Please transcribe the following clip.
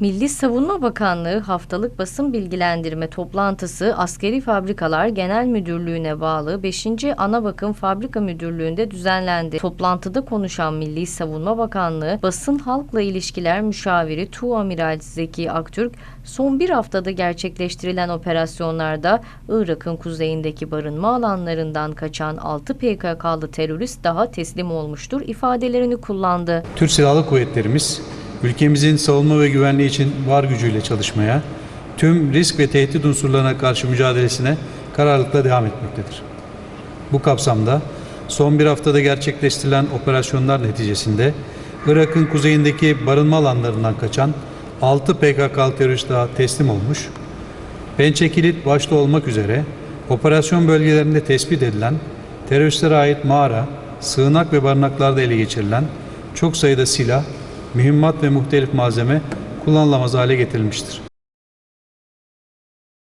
Milli Savunma Bakanlığı haftalık basın bilgilendirme toplantısı Askeri Fabrikalar Genel Müdürlüğü'ne bağlı 5. Ana Bakım Fabrika Müdürlüğü'nde düzenlendi. Toplantıda konuşan Milli Savunma Bakanlığı Basın Halkla İlişkiler Müşaviri Tuğamiral Zeki Aktürk, son bir haftada gerçekleştirilen operasyonlarda Irak'ın kuzeyindeki barınma alanlarından kaçan 6 PKK'lı terörist daha teslim olmuştur ifadelerini kullandı. Türk Silahlı Kuvvetlerimiz ülkemizin savunma ve güvenliği için var gücüyle çalışmaya, tüm risk ve tehdit unsurlarına karşı mücadelesine kararlılıkla devam etmektedir. Bu kapsamda son bir haftada gerçekleştirilen operasyonlar neticesinde Irak'ın kuzeyindeki barınma alanlarından kaçan 6 PKK'lı terörist daha teslim olmuş, Pençe Kilit başta olmak üzere operasyon bölgelerinde tespit edilen teröristlere ait mağara, sığınak ve barınaklarda ele geçirilen çok sayıda silah, mühimmat ve muhtelif malzeme kullanılamaz hale getirilmiştir.